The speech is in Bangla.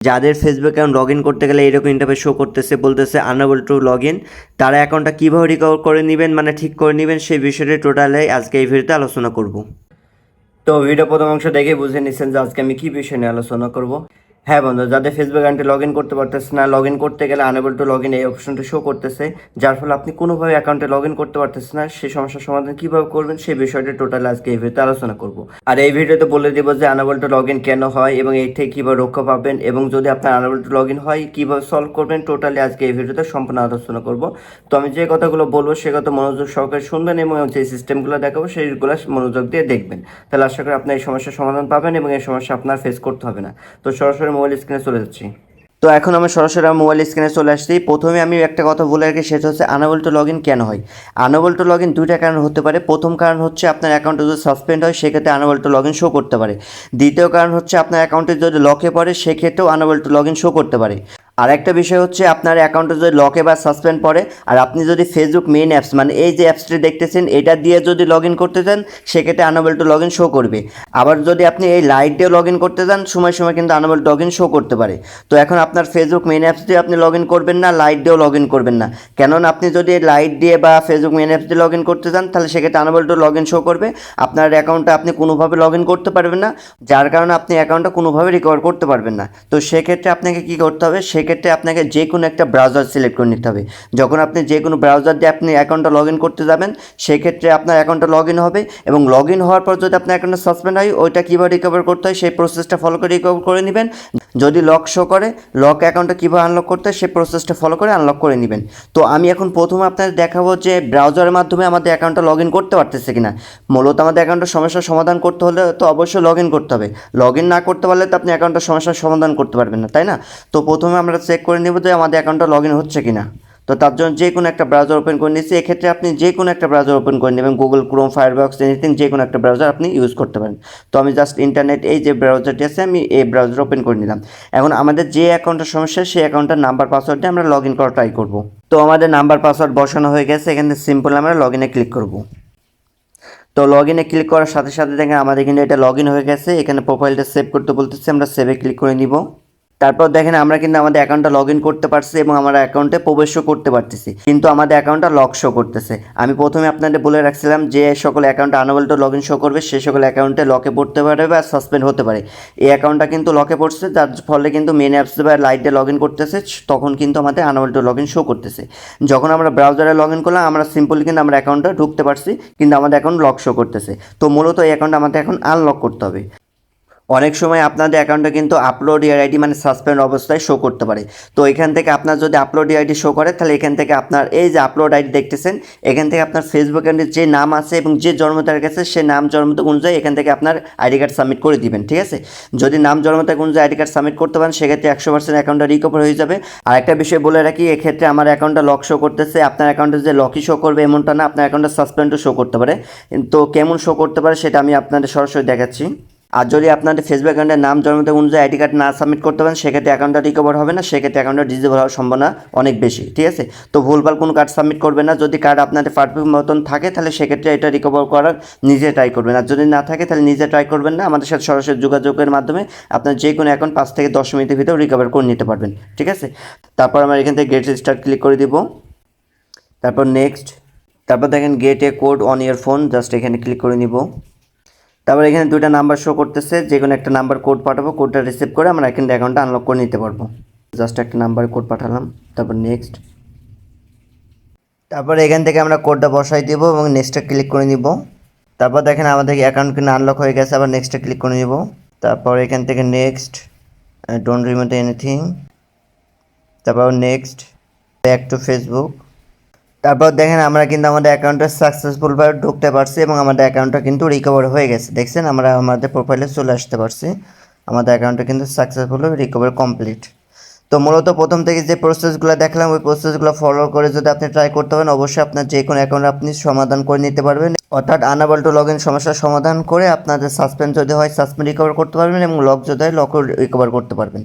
যাদের ফেসবুক অ্যাকাউন্ট লগ ইন করতে গেলে এরকম ইন্টারফেস শো করতেছে, বলতেছে আনএবল টু লগ ইন তারা অ্যাকাউন্টটা কীভাবে রিকভার করে নেবেন মানে ঠিক করে নেবেন সেই বিষয়টি টোটালে আজকে এই ভিডিওতে আলোচনা করব। তো ভিডিও প্রথম অংশ দেখে বুঝে নিচ্ছেন যে আজকে আমি কী বিষয় নিয়ে আলোচনা করব। হ্যাঁ বন্ধু, যাদের ফেসবুক অ্যাকাউন্টে লগ ইন করতে পারতেছে না লগ ইন করতে গেলে আনএবল টু লগ ইন এই অপশনটা শো করতেছে, যার ফলে আপনি কোনোভাবে অ্যাকাউন্টে লগ ইন করতে পারতেছেন না সেই সমস্যার সমাধান কীভাবে করবেন সেই বিষয়টা টোটাল আজকে এই ভিডিওতে আলোচনা করব। আর এই ভিডিওতে বলে দিব যে আনএবল টু লগ ইন কেন হয় এবং এই থেকে কীভাবে রক্ষা পাবেন এবং যদি আপনার আনএবল টু লগ ইন হয়, কীভাবে সলভ করবেন টোটালি আজকে এই ভিডিওতে সম্পূর্ণ আলোচনা করব। তো আমি যে কথাগুলো বলব, সে কথা মনোযোগ সহকারে শুনবেন এবং যে সিস্টেমগুলো দেখাবো, সেইগুলো মনোযোগ দিয়ে দেখবেন। তাহলে আশা করি আপনি এই সমস্যার সমাধান পাবেন এবং এই সমস্যা আপনার ফেস করতে হবে না। তো সরাসরি মোবাইল স্ক্রিনে চলে যাচ্ছি। তো এখন আমি সরাসরি মোবাইল স্ক্রিনে চলে আসছি। প্রথমে আমি একটা কথা বলে রাখি, সেটা হচ্ছে আনাবল টু লগ ইন কেন হয়? আনাবল টু লগ ইন দুইটা কারণ হতে পারে। প্রথম কারণ হচ্ছে আপনার অ্যাকাউন্টে যদি সাসপেন্ড হয়, সেক্ষেত্রে unable to log in show করতে পারে। দ্বিতীয় কারণ হচ্ছে আপনার অ্যাকাউন্টে যদি লকে পড়ে, সেক্ষেত্রেও unable to log in show করতে পারে। আর একটা বিষয় হচ্ছে আপনার অ্যাকাউন্টে যদি লকে বা সাসপেন্ড পড়ে, আর আপনি যদি ফেসবুক মেইন অ্যাপস মানে এই যে অ্যাপসটি দেখতেছেন, এটা দিয়ে যদি লগ ইন করতে চান, সেক্ষেত্রে unable to log in show করবে। আবার যদি আপনি এই লাইট দিয়ে লগ ইন করতে চান, সময় সময় কিন্তু আনাবল লগ ইন শো করতে পারে। তো এখন আপনার ফেসবুক মেইন অ্যাপস দিয়ে আপনি লগ ইন করবেন না লাইট দিয়েও লগ ইন করবেন না। কেননা আপনি যদি লাইট দিয়ে বা ফেসবুক মেইন অ্যাপস দিয়ে লগ ইন করতে চান, তাহলে সেক্ষেত্রে unable to log in show করবে। আপনার অ্যাকাউন্টটা আপনি কোনোভাবে লগ ইন করতে পারবেন না, যার কারণে আপনি অ্যাকাউন্টটা কোনোভাবে রিকভার করতে পারবেন না। তো সেক্ষেত্রে আপনাকে কী করতে হবে? সেক্ষেত্রে আপনাকে যে কোনো একটা ব্রাউজার সিলেক্ট করে নিতে হবে। যখন আপনি যে কোনো ব্রাউজার দিয়ে আপনি অ্যাকাউন্টটা লগ ইন করতে যাবেন, সেক্ষেত্রে আপনার অ্যাকাউন্টটা লগ ইন হবে এবং লগ ইন হওয়ার পর যদি আপনার অ্যাকাউন্টটা সাসপেন্ড হয়, ওইটা কীভাবে রিকভার করতে হয়, সেই প্রসেসটা ফলো করে রিকভার করে নেবেন। যদি লক শো করে লক অ্যাকাউন্টটা কীভাবে আনলক করতে সেই প্রসেসটা ফলো করে আনলক করে নেবেন। তো আমি এখন প্রথমে আপনাদের দেখাবো যে ব্রাউজারের মাধ্যমে আমাদের অ্যাকাউন্টটা লগ ইন করতে পারতেছে কিনা। মূলত আমাদের অ্যাকাউন্টের সমস্যার সমাধান করতে হলে তো অবশ্যই লগ ইন করতে হবে। লগ ইন না করতে পারলে তো আপনি অ্যাকাউন্টের সমস্যার সমাধান করতে পারবেন না, তাই না? তো প্রথমে আমরা চেক করে নেব যে আমাদের অ্যাকাউন্টটা লগ ইন হচ্ছে কিনা। তো তার জন্য যে কোনো একটা ব্রাউজার ওপেন করে নিচ্ছি এক্ষেত্রে আপনি যে কোনো একটা ব্রাউজার ওপেন করে নেবেন। গুগল ক্রোম ফায়ারবক্স এনিথিং যে কোনো একটা ব্রাউজার আপনি ইউজ করতে পারেন। তো আমি জাস্ট ইন্টারনেট এই যে ব্রাউজারটি আছে, আমি এই ব্রাউজার ওপেন করে নিলাম। এখন আমাদের যে অ্যাকাউন্টের সমস্যা, সেই অ্যাকাউন্টের নাম্বার পাসওয়ার্ড আমরা লগ ইন করা ট্রাই করব। তো আমাদের নাম্বার পাসওয়ার্ড বসানো হয়ে গেছে। এখানে সিম্পল আমরা লগ ইনে ক্লিক করব। তো লগ ইনে ক্লিক করার সাথে সাথে দেখেন আমাদের কিন্তু এটা লগ ইন হয়ে গেছে। এখানে প্রোফাইলটা সেভ করতে বলতেছে, আমরা সেভে ক্লিক করে নিব। তারপর দেখেন আমরা কিন্তু আমাদের অ্যাকাউন্টটা লগ ইন করতে পারছি এবং আমার অ্যাকাউন্টে প্রবেশও করতে পারতেছি। কিন্তু আমাদের অ্যাকাউন্টটা লক শো করতেছে। আমি প্রথমে আপনাদের বলে রাখছিলাম যে সকল অ্যাকাউন্টে আনবলটা লগ ইন শো করবে, সে সকল অ্যাকাউন্টে লকে পড়তে পারে বা সাসপেন্ড হতে পারে। এই অ্যাকাউন্টটা কিন্তু লকে পড়ছে, যার ফলে কিন্তু মেন অ্যাপস বা লাইটে লগ ইন করতেছে, তখন কিন্তু আমাদের আনবলটা লগ ইন শো করতেছে। যখন আমরা ব্রাউজারে লগ ইন করলাম, আমরা সিম্পলি কিন্তু আমরা অ্যাকাউন্টটা ঢুকতে পারছি, কিন্তু আমাদের অ্যাকাউন্ট লক শো করতেছে। তো মূলত এই অ্যাকাউন্ট আমাদের এখন আনলক করতে হবে। অনেক সময় আপনাদের অ্যাকাউন্টে কিন্তু আপলোড ইয়ার আইডি মানে সাসপেন্ড অবস্থায় শো করতে পারে। তো এখান থেকে আপনার যদি আপলোড আইডি শো করে, তাহলে এখান থেকে আপনার এই যে আপলোড আইডি দেখতেছেন, এখান থেকে আপনার ফেসবুক অ্যাকাউন্টে যে নাম আছে এবং যে জন্ম তারিখ আছে, সে নাম, জন্ম তারিখ অনুযায়ী এখান থেকে আপনার আইডি কার্ড সাবমিট করে দিবেন, ঠিক আছে? যদি নাম, জন্ম তারিখ অনুযায়ী আইডি কার্ড সাবমিট করতে পারেন, সেক্ষেত্রে একশো পার্সেন্ট অ্যাকাউন্টটা রিকভার হয়ে যাবে। আর একটা বিষয় বলে রাখি, এক্ষেত্রে আমার অ্যাকাউন্টটা লক শো করতেছে। আপনার অ্যাকাউন্টে যে লকই শো করবে এমনটা না, আপনার অ্যাকাউন্টটা সাসপেন্ডও শো করতে পারে। তো কেমন শো করতে পারে, সেটা আমি আপনাদের সরাসরি দেখাচ্ছি। আর যদি আপনাদের ফেসবুক অ্যাকাউন্টের নাম জন্মতে অনুযায়ী আইডি কার্ড না সাবমিট করতে পারেন, সেক্ষেত্রে অ্যাকাউন্টটা রিকভার হবে না, সেক্ষেত্রে অ্যাকাউন্টটা ডিজেবল হওয়ার সম্ভাবনা অনেক বেশি, ঠিক আছে? তো ভুলভাল কোনো কার্ড সাবমিট করবে না, যদি কার্ড আপনাদের পারফেক্ট মতন থাকে, তাহলে সেক্ষেত্রে এটা রিকভার করার নিজে ট্রাই করবেন। আর যদি না থাকে, তাহলে নিজে ট্রাই করবেন না, আমাদের সাথে সরাসরি যোগাযোগের মাধ্যমে আপনার যে কোনো অ্যাকাউন্ট পাঁচ থেকে দশ মিনিটের ভিতরে রিকভার করে নিতে পারবেন, ঠিক আছে? তারপর আমরা এখান থেকে গেট স্টার্ট ক্লিক করে দিব। তারপর নেক্সট তারপর দেখেন get a code on your phone just এখানে ক্লিক করে নিব। তারপর এখানে দুইটা নাম্বার শো করতেছে, যে কোনো একটা নাম্বার কোড পাঠাবো কোডটা রিসিভ করে আমরা এখানে অ্যাকাউন্টটা আনলক করে নিতে পারব। জাস্ট একটা নাম্বার কোড পাঠালাম, তারপর নেক্সট তারপর এখান থেকে আমরা কোডটা বসাই দিব এবং নেক্সটটা ক্লিক করে নিব। তারপর দেখেন আমাদের অ্যাকাউন্ট কিন্তু আনলক হয়ে গেছে, আবার নেক্সটটা ক্লিক করে নিব। তারপর এখান থেকে নেক্সট ডোন্ট রিমেন্ট এনিথিং তারপর নেক্সট ব্যাক টু ফেসবুক তারপর দেখেন আমরা কিন্তু আমাদের অ্যাকাউন্টে সাকসেসফুলভাবে ঢুকতে পারছি এবং আমাদের অ্যাকাউন্টটা কিন্তু রিকভার হয়ে গেছে। দেখছেন আমরা আমাদের প্রোফাইলে চলে আসতে পারছি। আমাদের অ্যাকাউন্টটা কিন্তু সাকসেসফুলভাবে রিকভার কমপ্লিট তো মূলত প্রথম থেকে যে প্রসেসগুলো দেখলাম, ওই প্রসেসগুলো ফলো করে যদি আপনি ট্রাই করতে পারেন, অবশ্যই আপনার যে কোনো অ্যাকাউন্ট আপনি সমাধান করে নিতে পারবেন। অর্থাৎ আনাবল টু লগ ইন সমস্যার সমাধান করে আপনাদের সাসপেন্ড যদি হয় সাসপেন্ড রিকভার করতে পারবেন এবং লক যদি হয় লকও রিকভার করতে পারবেন।